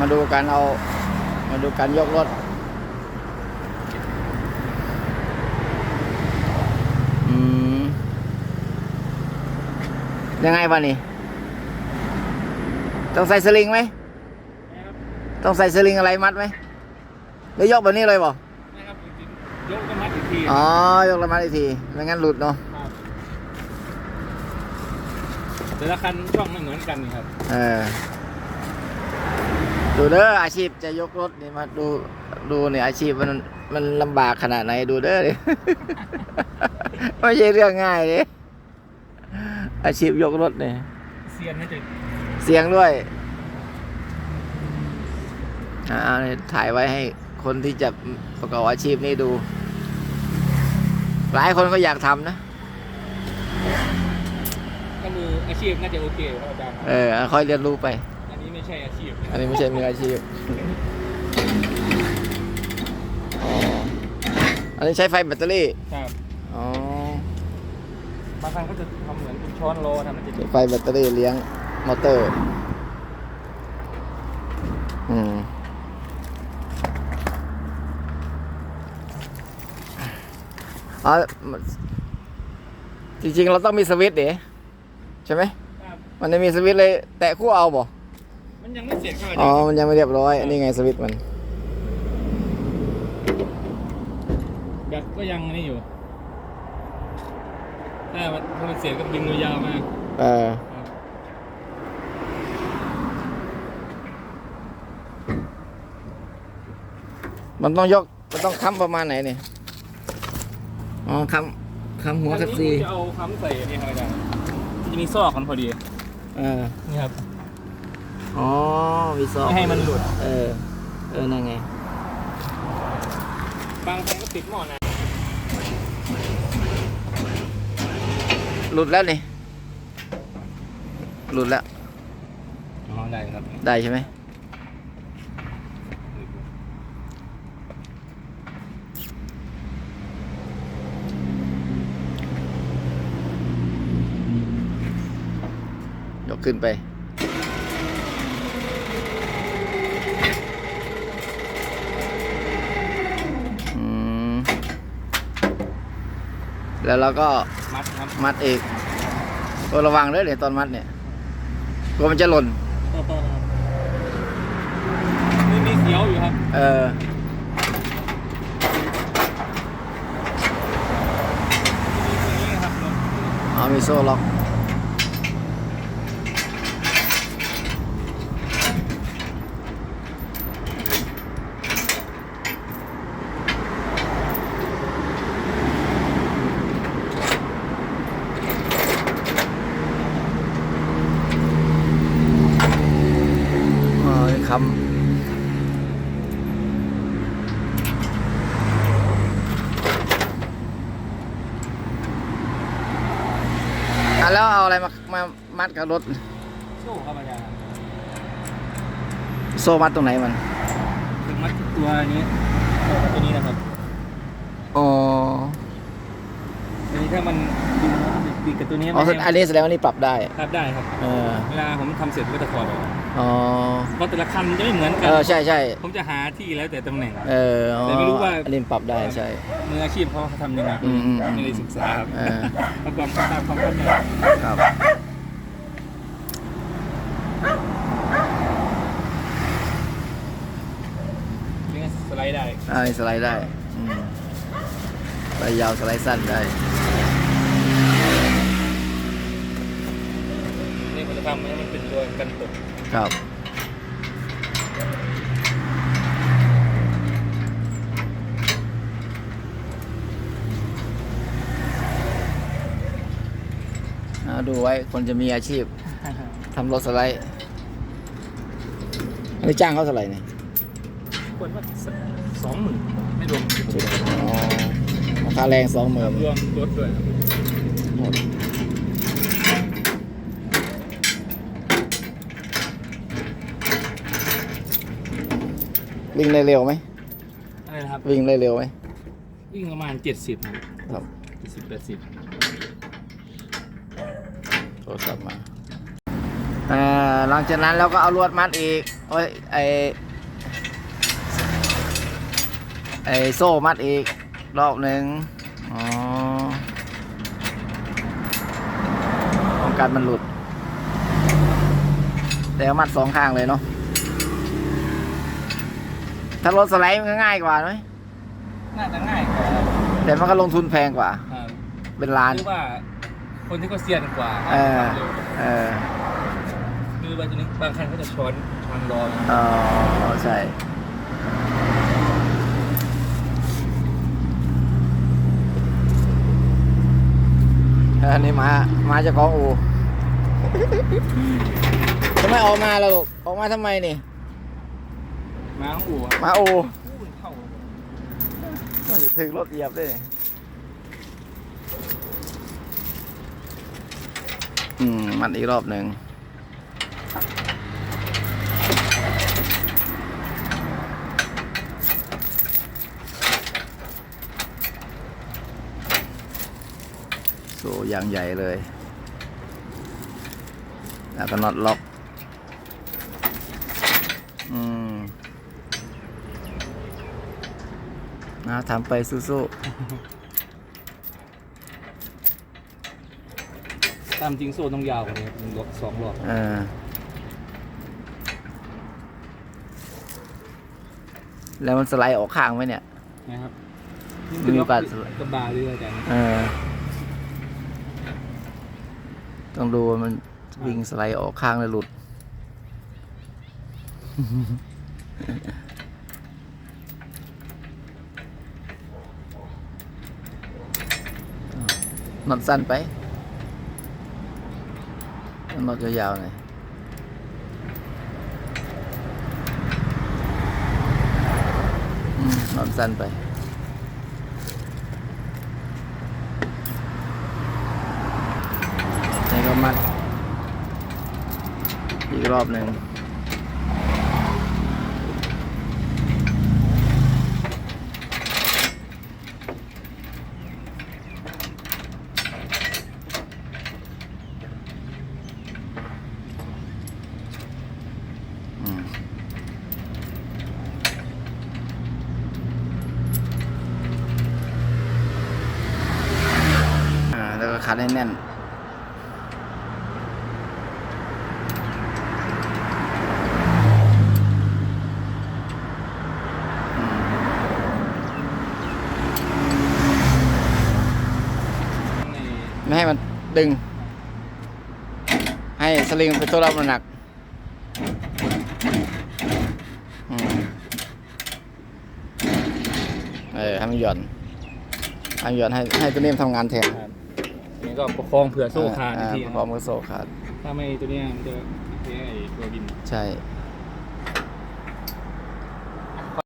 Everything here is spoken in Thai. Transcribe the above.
มาดูการเอา มาดูการยกรถอืมยังไงบ้านี่ ต้องใส่สลิงไหม ต้องใส่สลิงอะไรมัดไหมหรือยกแบบนี้เลยบ่นะครับจริงๆยกกระมัดอีกที อ๋อ ยกแล้วมัดอีกที ไม่งั้นหลุดเนาะครับแต่ละคันช่องไม่เหมือนกันนี่ครับ เออ ดูเด้ออาชีพจะยกรถนี่มาดูดูเนี่ยอาชีพมันมันลำบากขนาดไหนดูเด้อดิ ไม่ใช่เรื่องง่ายเลยอาชีพยกรถเนี่ยเซียนน่าจะเสียงด้วยอ่าเนี่ยถ่ายไว้ให้คนที่จะประกอบอาชีพนี้ดู หลายคนก็อยากทำนะก็มืออาชีพน่าจะโอเคครับอาจารย์เออค่อยเรียนรู้ไปอันนี้ไม่ ใช่อาชีพอันนี้ไม่ใช่มืออาชีพอ๋ออันนี้ใช้ไฟแบตเตอรี่ ครับอ๋อบางครั้งก็จะทำเหมือนเป็นช้อนโลทำมันจะไฟแบตเตอรี่เลี้ยงมอเตอร์ อืมอ๋อจริงๆ เราต้องมีสวิตช์เด๋ใช่ไหมครับมันจะมีสวิตช์เลยแตะคู่เอาบ่ มันยังไม่เสร็จครับอาอ๋จาอรย์มันยังไม่เรียบร้อย อันนี้ไงสวิตช์มัน แบตก็ยังนี่อยู่ ถ้ามันถ้ามันเสร็จก็ดึงยาวๆมากเออครับมันต้องยก มันต้องค้ำประมาณไหนเนี่ย อ๋อ ค้ำ ค้ำหัวคัสซีอันนี้จะเอาค้ำใส่อันนี่ครับอาจารย์มันจะมีซอกมันพอดี เออ นี่ครับ อ๋อมีซอกไม่ให้มันหลุด เออ เออ นั่นไง บางครั้งก็ติดหม้อนะหลุดแล้วนี่ หลุดแล้วอ๋อได้ครับได้ใช่ไหม ยกขึ้นไป แล้วเราก็มัดครับมัดอีกตัวระวังเลยเดี๋ยวตอนมัดเนี่ยกลัวมันจะหล่นนี่มีเสียวอยู่ครับ เออมีตัวนี้ครับเอามีโซ่ล็อก แล้วเอาอะไรมามามัดกับรถ โซ่ครับอาจารย์โซ่มัดตรงไหนมันถึงมัดตัวนี้ตัวนี้นะครับอ๋ออันนี้ถ้ามันดึงดึงกับตัวนี้อ๋อไม่ให้อันนี้แสดงว่านี่ปรับได้ ครับได้ครับ เออ เวลาผมทำเสร็จก็จะถอดออก อ๋อเพราะแต่ละคันจะไม่เหมือนกัเออใช่ใช่ผมจะหาที่แล้วแต่ตำแหน่ง เอออ๋อแต่ไม่รู้ว่า อันนี้ปรับได้ใช่ มืออาชีพเขาทำยังไงอืมอืมอืมไม่ได้ศึกษาครับเออเอาความตามความเข้าใจครับนี่ก็สไลด์ได้อ่านี่สไลด์ได้อืมสไลด์ยาวสไลด์สั้นได้นี่ผมจะทำให้มันเป็นตัวกันตก ครับอ่าดูไว้คนจะมีอาชีพทำรถสไลด์อันนี้จ้างเขาเท่าไหร่เนี่ยควรว่าสองหมื่นไม่รวมอ๋อราคาแรงสองหมื่นรวมรถด้วยครับ หมด วิ่งได้เร็วไหมอะไรนะครับ วิ่งได้เร็วไหม วิ่งประมาณเจ็ดสิบครับเจ็ดสิบแปดสิบโทรศัพท์มาอ่าหลังจากนั้นเราก็เอาลวดมัดอีกโอ้ยไอไอโซ่มัดอีก รอบหนึ่งอ๋อป้องกันมันหลุด แต่ว่ามัดสองข้างเลยเนาะ ถ้ารถสไลด์มันก็ง่ายกว่าไหมน่าจะง่ายกว่าแต่มันก็ลงทุนแพงกว่า ครับเป็นล้านหรือว่าคนที่เขาเซียนกว่าเออทำเร็วเออคือบางทีบางคันเขาจะช้อนทางรออ๋อใช่อันนี้มามาเจากของอู ทำไมออกมาล่ะลูกออกมาทำไมนี่ มาของอู่มาอูพูดเข้ามันจะถึงรถเหยียบด้วยนี่อืม มันอีกรอบหนึ่งโซ่ยางใหญ่เลย แล้วก็น็อตล็อก อืม นะทำไปสู้ตามจริงโซ่ต้องยาวกว่านี้ครับมันรถสองรอบ ๆเออแล้วมันสไลด์ออกข้างไหมเนี่ย นะครับมีโอกาสกระบาเรือกันเออต้องดูว่ามันวิ่งสไลด์ออกข้างแล้วหลุด น็อตสั้นไปเอาน็อตยาวๆหน่อยน็อตสั้นไปนี่ก็มัดอีกรอบหนึ่งอืมอ่าแล้วก็ คัดให้แน่นไม่ให้มันดึง ให้สลิงมันเป็นตัวรับน้ำหนักเออให้มันหย่อนให้มันหย่อนให้ให้ตัวนี้ทำงานแทน นี่ก็ประคองเผื่อโซ่ขาดอ่อีกทีประนะกอบมือโซ่ขาดถ้าไม่ตัวเนี้ยมันจะเสียไอ้ตัวบิน ใช่ค